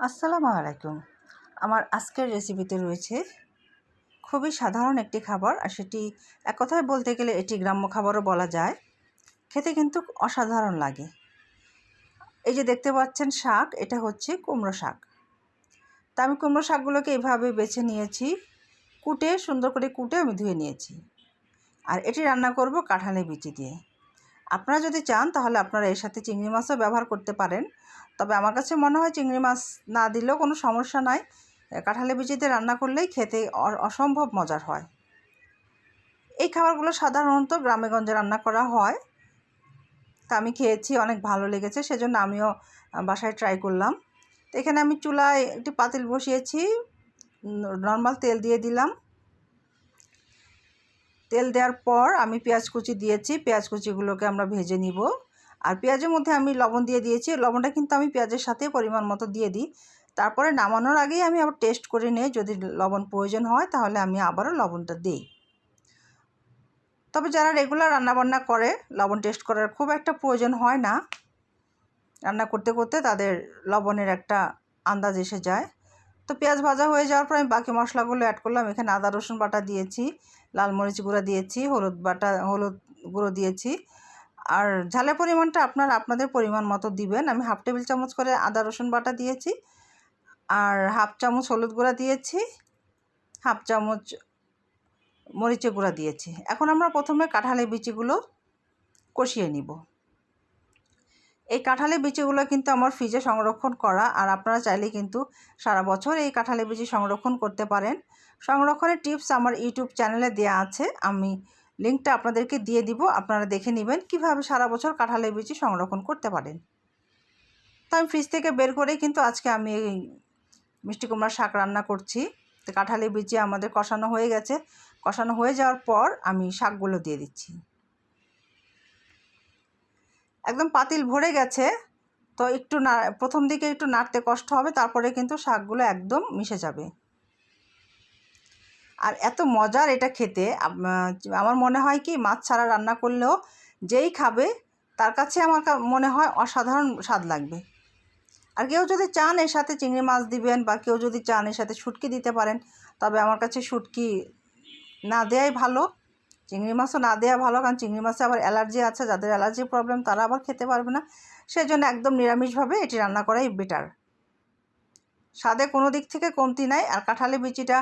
আসসালামু আলাইকুম। আমার আজকের রেসিপিতে রয়েছে খুবই সাধারণ একটি খাবার আর সেটি এক কথায় বলতে গেলে এটি গ্রাম্য খাবারও বলা যায়। খেতে কিন্তু অসাধারণ লাগে। এই যে দেখতে পাচ্ছেন শাক, এটা হচ্ছে কুমড়ো শাক। তা আমি কুমড়ো শাকগুলোকে এভাবে বেছে নিয়েছি, কুটে, সুন্দর করে কুটে আমি ধুয়ে নিয়েছি। আর এটি রান্না করব কাঁঠালি বিচি দিয়ে। আপনারা যদি চান তাহলে আপনারা এর সাথে চিংড়ি মাছও ব্যবহার করতে পারেন। তবে আমার কাছে মনে হয় চিংড়ি মাছ না দিলেও কোনো সমস্যা নাই। কাঁঠালি বিচিতে রান্না করলেই খেতে অসম্ভব মজার হয়। এই খাবারগুলো সাধারণত গ্রামেগঞ্জে রান্না করা হয়। তা আমি খেয়েছি, অনেক ভালো লেগেছে, সেজন্য আমিও বাসায় ট্রাই করলাম। তো এখানে আমি চুলায় একটি পাতিল বসিয়েছি নর্মাল তেল দিয়ে দিলাম। তেল দেওয়ার পর আমি পেঁয়াজ কুচি দিয়েছি, পেঁয়াজ কুচিগুলোকে আমরা ভেজে নিব। আর পেঁয়াজের মধ্যে আমি লবণ দিয়ে দিয়েছি। লবণটা কিন্তু আমি পেঁয়াজের সাথে পরিমাণ মতো দিয়ে দিই। তারপরে নামানোর আগেই আমি আবার টেস্ট করে নিই যদি লবণ প্রয়োজন হয় তাহলে আমি আবারও লবণটা দিই। তবে যারা রেগুলার রান্নাবান্না করে, লবণ টেস্ট করার খুব একটা প্রয়োজন হয় না। রান্না করতে করতে তাদের লবণের একটা আন্দাজ এসে যায়। তো পেঁয়াজ ভাজা হয়ে যাওয়ার পর আমি বাকি মশলাগুলো অ্যাড করলাম। এখানে আদা, রসুন বাটা দিয়েছি, লাল মরিচ গুঁড়া দিয়েছি, হলুদ বাটা, হলুদ গুঁড়ো দিয়েছি। আর ঝালের পরিমাণটা আপনার আপনাদের পরিমাণ মতো দিবেন। আমি হাফ টেবিল চামচ করে আদা, রসুন বাটা দিয়েছি আর হাফ চামচ হলুদ গুঁড়া দিয়েছি, হাফ চামচ মরিচে গুঁড়া দিয়েছি। এখন আমরা প্রথমে কাঁঠালের বিচিগুলো কষিয়ে নিব। এই কাঁঠালের বিচিগুলো কিন্তু আমার ফ্রিজে সংরক্ষণ করা আর আপনারা চাইলে কিন্তু সারা বছর এই কাঁঠালের বিচি সংরক্ষণ করতে পারেন। সংরক্ষণের টিপস আমার ইউটিউব চ্যানেলে দেওয়া আছে। আমি লিঙ্কটা আপনাদেরকে দিয়ে দিব। আপনারা দেখে নেবেন কীভাবে সারা বছর কাঁঠালের বিচি সংরক্ষণ করতে পারেন। তো আমি ফ্রিজ থেকে বের করেই কিন্তু আজকে আমি এই মিষ্টি কুমড়ার শাক রান্না করছি। তো কাঁঠালের বিচি আমাদের কষানো হয়ে গেছে। কষানো হয়ে যাওয়ার পর আমি শাকগুলো দিয়ে দিচ্ছি। একদম পাতিল ভরে গেছে। তো একটু না, প্রথম দিকে একটু নাড়তে কষ্ট হবে, তারপরে কিন্তু শাকগুলো একদম মিশে যাবে। আর এত মজার এটা খেতে। আমার মনে হয় কি, মাছ ছাড়া রান্না করলেও যেই খাবে, তার কাছে আমার মনে হয় অসাধারণ স্বাদ লাগবে। আর কেউ যদি চান এর সাথে চিংড়ি মাছ দিবেন বা কেউ যদি চান এর সাথে শুটকি দিতে পারেন, তবে আমার কাছে শুটকি না দেয়াই ভালো। চিংড়ি মাছও না দেওয়া ভালো, কারণ চিংড়ি মাছে আবার অ্যালার্জি আছে, যাদের অ্যালার্জি প্রবলেম তারা আবার খেতে পারবে না। সেই জন্য একদম নিরামিষভাবে এটি রান্না করাই বেটার। স্বাদে কোনো দিক থেকে কমতি নাই, আর কাঁঠালি বিচিটা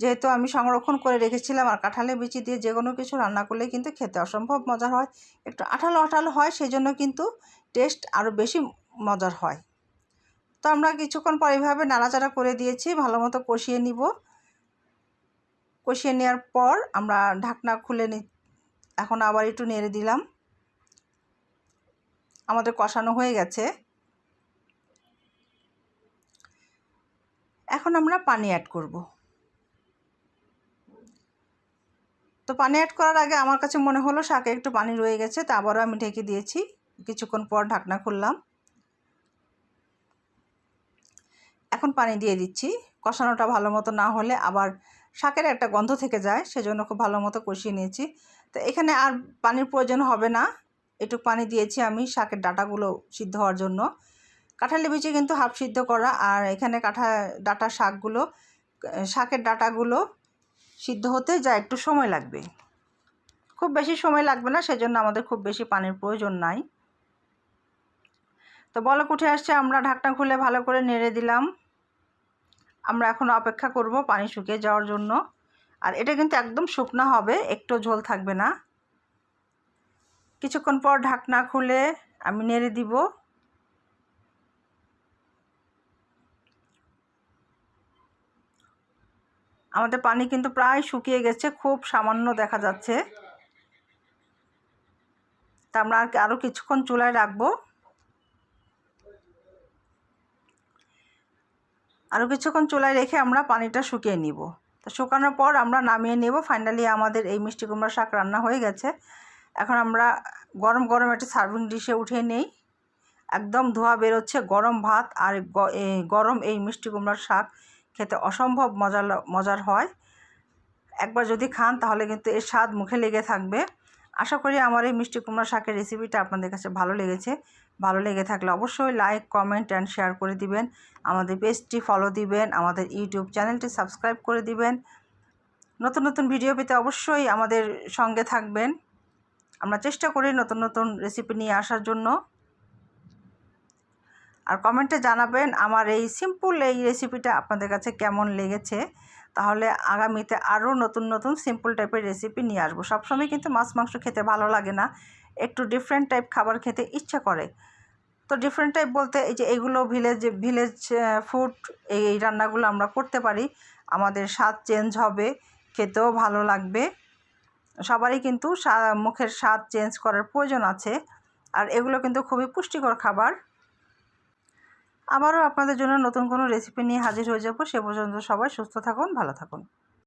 যেহেতু আমি সংরক্ষণ করে রেখেছিলাম আর কাঁঠালের বিচি দিয়ে যে কোনো কিছু রান্না করলে কিন্তু খেতে অসম্ভব মজার হয়। একটু আঠালো আঠালো হয় সেই জন্য কিন্তু টেস্ট আরও বেশি মজার হয়। তো আমরা কিছুক্ষণ পর এইভাবে নাড়াচাড়া করে দিয়েছি, ভালো মতো কষিয়ে নিব। কষিয়ে নেওয়ার পর আমরা ঢাকনা খুলে নি, এখন আবার একটু নেড়ে দিলাম। আমাদের কষানো হয়ে গেছে। এখন আমরা পানি অ্যাড করব। তো পানি অ্যাড করার আগে আমার কাছে মনে হলো শাকে একটু পানি রয়ে গেছে, তা আবারও আমি ঢেকে দিয়েছি। কিছুক্ষণ পর ঢাকনা খুললাম। এখন পানি দিয়ে দিচ্ছি। কষানোটা ভালো মতো না হলে আবার শাকের একটা গন্ধ থেকে যায়, সেজন্য খুব ভালো মতো কষিয়ে নিয়েছি। তো এখানে আর পানির প্রয়োজন হবে না। একটু পানি দিয়েছি আমি শাকের ডাটাগুলো সিদ্ধ হওয়ার জন্য। কাঁঠালি বিচি কিন্তু হাফ সিদ্ধ করা, আর এখানে কাঁঠা ডাটা শাকগুলো, শাকের ডাটাগুলো সিদ্ধ হতে যা একটু সময় লাগবে। খুব বেশি সময় লাগবে না, সেজন্য আমাদের খুব বেশি পানির প্রয়োজন নাই। তো বলক উঠে আসছে, আমরা ঢাকনা খুলে ভালো করে নেড়ে দিলাম। আমরা এখন অপেক্ষা করব পানি শুকিয়ে যাওয়ার জন্য। আর এটা কিন্তু একদম শুকনো হবে, একটু ঝোল থাকবে না। কিছুক্ষণ পর ঢাকনা খুলে আমি নেড়ে দিব। আমাদের পানি কিন্তু প্রায় শুকিয়ে গেছে, খুব সামান্য দেখা যাচ্ছে। তা আমরা আরও কিছুক্ষণ চুলায় রাখব। আরও কিছুক্ষণ চুলায় রেখে আমরা পানিটা শুকিয়ে নিব। তো শুকানোর পর আমরা নামিয়ে নেব। ফাইনালি আমাদের এই মিষ্টি কুমড়া শাক রান্না হয়ে গেছে। এখন আমরা গরম গরম একটা সার্ভিং ডিশে উঠিয়ে নেই। একদম ধোয়া বেরোচ্ছে গরম ভাত আর গরম এই মিষ্টি কুমড়ার শাক। খেতে অসম্ভব মজার মজার হয়। একবার যদি খান, তাহলে কিন্তু এর স্বাদ মুখে লেগে থাকবে। আশা করি আমার এই মিষ্টি কুমড়া শাকের রেসিপিটা আপনাদের কাছে ভালো লেগেছে। ভালো লেগে থাকলে অবশ্যই লাইক, কমেন্ট অ্যান্ড শেয়ার করে দিবেন। আমাদের পেজটি ফলো দিবেন, আমাদের ইউটিউব চ্যানেলটি সাবস্ক্রাইব করে দিবেন। নতুন নতুন ভিডিও পেতে অবশ্যই আমাদের সঙ্গে থাকবেন। আমরা চেষ্টা করি নতুন নতুন রেসিপি নিয়ে আসার জন্য। আর কমেন্টে জানাবেন আমার এই সিম্পল এই রেসিপিটা আপনাদের কাছে কেমন লেগেছে। তাহলে আগামীতে আরও নতুন নতুন সিম্পল টাইপের রেসিপি নিয়ে আসব। সবসময় কিন্তু মাছ, মাংস খেতে ভালো লাগে না। একটু ডিফারেন্ট টাইপ খাবার খেতে ইচ্ছা করে। তো ডিফারেন্ট টাইপ বলতে এই যে এগুলো ভিলেজ ভিলেজ ফুড এই রান্নাগুলো আমরা করতে পারি। আমাদের স্বাদ চেঞ্জ হবে, খেতেও ভালো লাগবে। সবারই কিন্তু মুখের স্বাদ চেঞ্জ করার প্রয়োজন আছে। আর এগুলো কিন্তু খুবই পুষ্টিকর খাবার। আবারও আপনাদের জন্য নতুন কোনো রেসিপি নিয়ে হাজির হয়ে যাব। সে পর্যন্ত সবাই সুস্থ থাকুন, ভালো থাকুন।